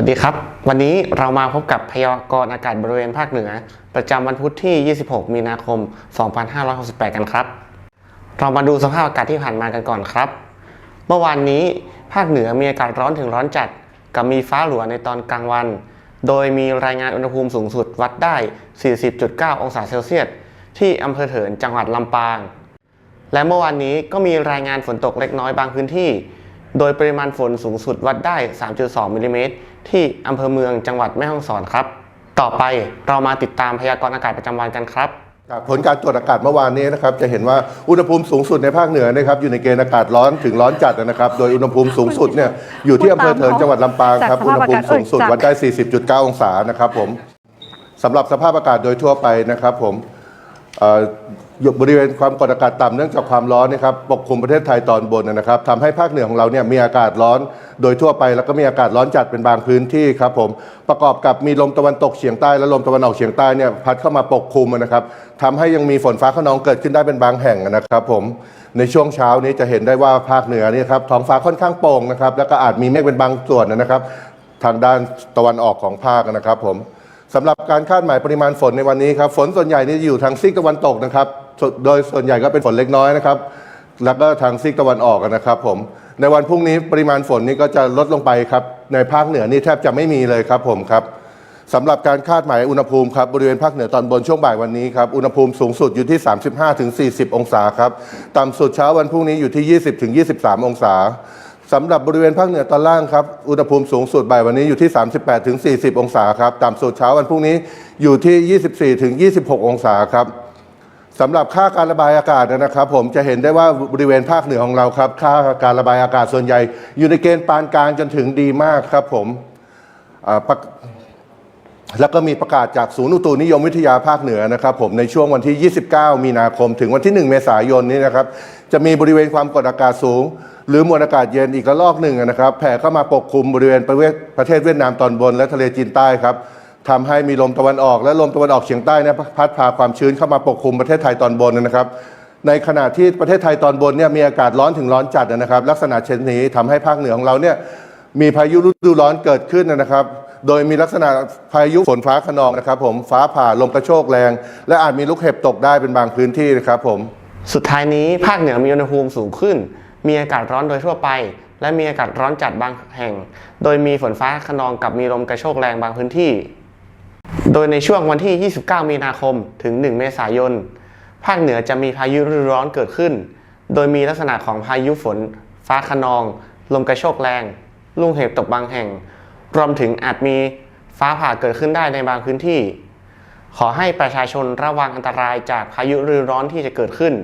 วัสดีครับ วันนี้เรามาพบกับพยากรณ์อากาศบริเวณภาคเหนือ ประจำวันพุธที่ 26 มีนาคม 2568 กันครับ เรามาดูสภาพอากาศที่ผ่านมากันก่อนครับ เมื่อวานนี้ภาคเหนือมีอากาศร้อนถึงร้อนจัด กับมีฟ้าหลัวในตอนกลางวัน โดยมีรายงานอุณหภูมิสูงสุดวัดได้ 40.9 องศาเซลเซียส ที่อำเภอเถินจังหวัดลำปาง และเมื่อวานนี้ก็มีรายงานฝนตกเล็กน้อยบางพื้นที่ โดยปริมาณฝนสูงสุดวัดได้ 3.2มิลลิเมตรที่อำเภอเมืองจังหวัดแม่ฮ่องสอนครับ ต่อไปเรามาติดตามพยากรณ์อากาศประจำวันกันครับจากผลการตรวจอากาศเมื่อวานนี้นะครับจะเห็นว่าอุณหภูมิสูงสุดในภาคเหนือนะครับอยู่ในเกณฑ์อากาศร้อนถึงร้อนจัดนะครับโดยอุณหภูมิสูงสุดเนี่ยอยู่ที่อำเภอเถินจังหวัดลำปางครับจากสอุณภาหพภูอามิกาศสูงสุดเอ่ยจากวัดได้ 40.9 องศานะครับผมสำหรับสภาพอากาศโดยทั่วไปนะครับผมเอยู่บริเวณความกดอากาศต่ำเนื่องจากความร้อนนะครับปกคลุมประเทศไทยตอนบนนะครับทำให้ภาคเหนือของเราเนี่ยมีอากาศร้อน โดยทั่วไปแล้วก็มีอากาศร้อนจัดเป็นบางพื้นที่ครับผมประกอบกับมีลมตะวันตกเฉียงใต้และลมตะวันออกเฉียงใต้เนี่ยพัดเข้ามาปกคลุมนะครับทำให้ยังมีฝนฟ้าขนองเกิดขึ้นได้เป็นบางแห่งนะครับผมในช่วงเช้านี้จะเห็นได้ว่าภาคเหนือนี่ครับท้องฟ้าค่อนข้างโปร่งนะครับแล้วก็อาจมีเมฆเป็นบางส่วนนะครับ ทางด้านตะวันออกของภาคนะครับผมสำหรับการคาดหมายปริมาณฝนในวันนี้ครับฝนส่วนใหญ่นี่อยู่ทางซีกตะวันตกนะครับ โดยส่วนใหญ่ก็เป็นฝนเล็กน้อยนะครับ แล้วก็ทางซีกตะวันออกนะครับผม ในวันพรุ่งนี้ปริมาณฝนนี่ก็จะลดลงไปครับ ในภาคเหนือนี่แทบจะไม่มีเลยครับผมครับสำหรับการคาดหมายอุณหภูมิครับบริเวณภาคเหนือตอนบนช่วงบ่ายวันนี้ครับอุณหภูมิสูงสุดอยู่ที่ 35-40 องศาครับต่ำสุดเช้าวันพรุ่งนี้อยู่ที่ 20-23 องศาสำหรับบริเวณภาคเหนือตอนล่างครับ อุณหภูมิสูงสุดบ่ายวันนี้อยู่ที่ 38ถึง40 องศาครับ ต่ำสุดเช้าวันพรุ่งนี้อยู่ที่ 24-26 องศาครับ สำหรับค่าการระบายอากาศนะครับ ผมจะเห็นได้ว่าบริเวณภาคเหนือของเราครับ ค่าการระบายอากาศส่วนใหญ่ อยู่ในเกณฑ์ปานกลางจนถึงดีมากครับผมแล้วก็มีประกาศจากศูนย์อุตุนิยมวิทยาภาคเหนือนะครับ ผมในช่วงวันที่ 29 มีนาคม ถึงวันที่ 1 เมษายนนี้นะครับ จะมีบริเวณความกดอากาศสูง หรือมวลอากาศเย็นอีกระลอกหนึ่งนะครับ แผ่เข้ามาปกคลุมบริเวณประเทศเวียดนามตอนบนและทะเลจีนใต้ครับ ทำให้มีลมตะวันออกและลมตะวันออกเฉียงใต้เนี่ยพัดพาความชื้นเข้ามาปกคลุมประเทศไทยตอนบนนะครับ ในขณะที่ประเทศไทยตอนบนเนี่ยมีอากาศร้อนถึงร้อนจัดนะครับ ลักษณะเช่นนี้ทำให้ภาคเหนือของเราเนี่ยมีพายุฤดูร้อนเกิดขึ้นนะครับ โดยมีลักษณะพายุฝนฟ้าขนองนะครับผมฟ้าผ่าลมกระโชกแรง และอาจมีลูกเห็บตกได้เป็นบางพื้นที่นะครับผมสุดท้ายนี้ภาคเหนือมีอุณหภูมิสูงขึ้น มีอากาศร้อนโดยทั่วไป และมีอากาศร้อนจัดบางแห่ง โดยมีฝนฟ้าขนองกับมีลมกระโชกแรงบางพื้นที่ โดยในช่วงวันที่ 29 มีนาคมถึง 1 เมษายน ภาคเหนือจะมีพายุฤดูร้อนเกิดขึ้น โดยมีลักษณะของพายุฝน ฟ้าขนอง ลมกระโชกแรง ลูกเห็บตกบางแห่ง รวมถึงอาจมีฟ้าผ่าเกิดขึ้นได้ในบางพื้นที่ ขอให้ประชาชนระวังอันตรายจากพายุฤดูร้อนที่จะเกิดขึ้น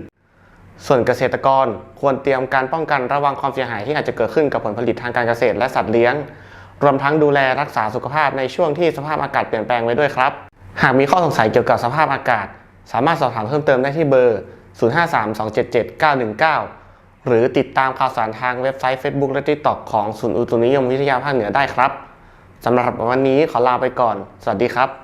ส่วนเกษตรกรควรเตรียมการป้องกันระวังความเสียหายที่อาจจะเกิดขึ้นกับผลผลิตทางการเกษตรและสัตว์เลี้ยง รวมทั้งดูแลรักษาสุขภาพในช่วงที่สภาพอากาศเปลี่ยนแปลงไว้ด้วยครับ หากมีข้อสงสัยเกี่ยวกับสภาพอากาศ สามารถสอบถามเพิ่มเติมได้ที่เบอร์ 0532779119 หรือติดตามข่าวสารทางเว็บไซต์ Facebook และ TikTok ของศูนย์อุตุนิยมวิทยาภาคเหนือได้ครับสำหรับวันนี้ขอลาไปก่อน สวัสดีครับ